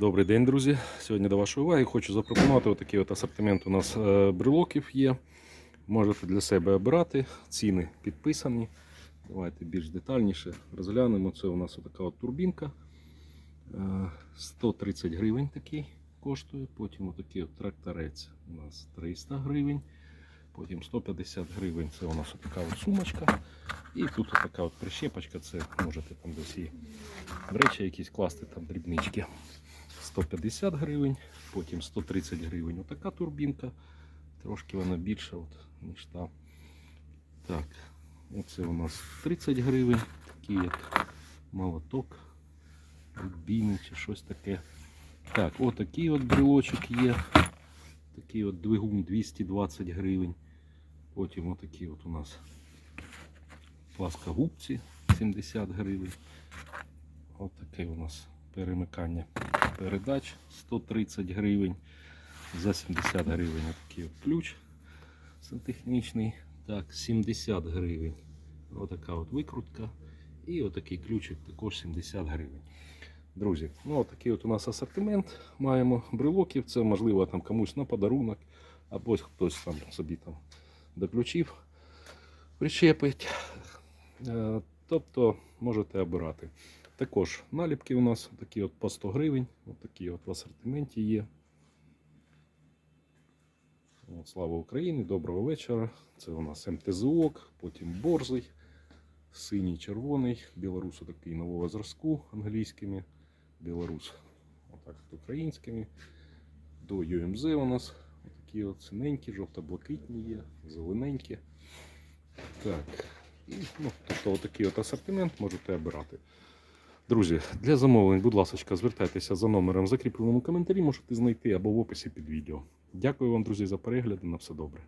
Добрий день, друзі. Сьогодні до вашої уваги хочу запропонувати отакий от асортимент. У нас е, брелоків є. Можете для себе обирати. Ціни підписані. Давайте більш детальніше розглянемо. Це у нас така от турбінка. Е, 130 гривень такий коштує. Потім отакий от тракторець у нас 300 гривень. Потім 150 гривень це у нас така от сумочка. І тут така от прищепочка, це можете там десь і речі якісь класти, там дрібнички. 150 гривень, потім 130 гривень отака турбінка. Трошки вона більша, от, ніж та. Так, оце у нас 30 гривень, такий як молоток, відбійний чи щось таке. Так, отакий от брелочок є. Такий от двигун 220 гривень. Потім отакі от у нас пласкогубці 70 гривень. Отаке у нас перемикання передач 130 гривень. За 70 гривень такий от ключ сантехнічний. Так, 70 гривень. Отака от викрутка. І отакий ключик також 70 гривень. Друзі, ну отакий от у нас асортимент. Маємо брелоків. Це можливо там комусь на подарунок, або хтось там собі там до ключів причепить. Е, Тобто можете обирати. Також наліпки у нас такі от по 100 гривень. От такі от в асортименті є. От, слава Україні, доброго вечора. Це у нас МТЗОК, потім борзий, синій, червоний, білорус такий нового зразку англійськими, білорус отак от українськими. До UMZ у нас такі от синенькі, жовто-блакитні є, зелененькі. Так. І, ну, тобто отакий от асортимент можете обирати. Друзі, для замовлень, будь ласка, звертайтеся за номером в закріпленому коментарі, можете знайти або в описі під відео. Дякую вам, друзі, за перегляд. На все добре.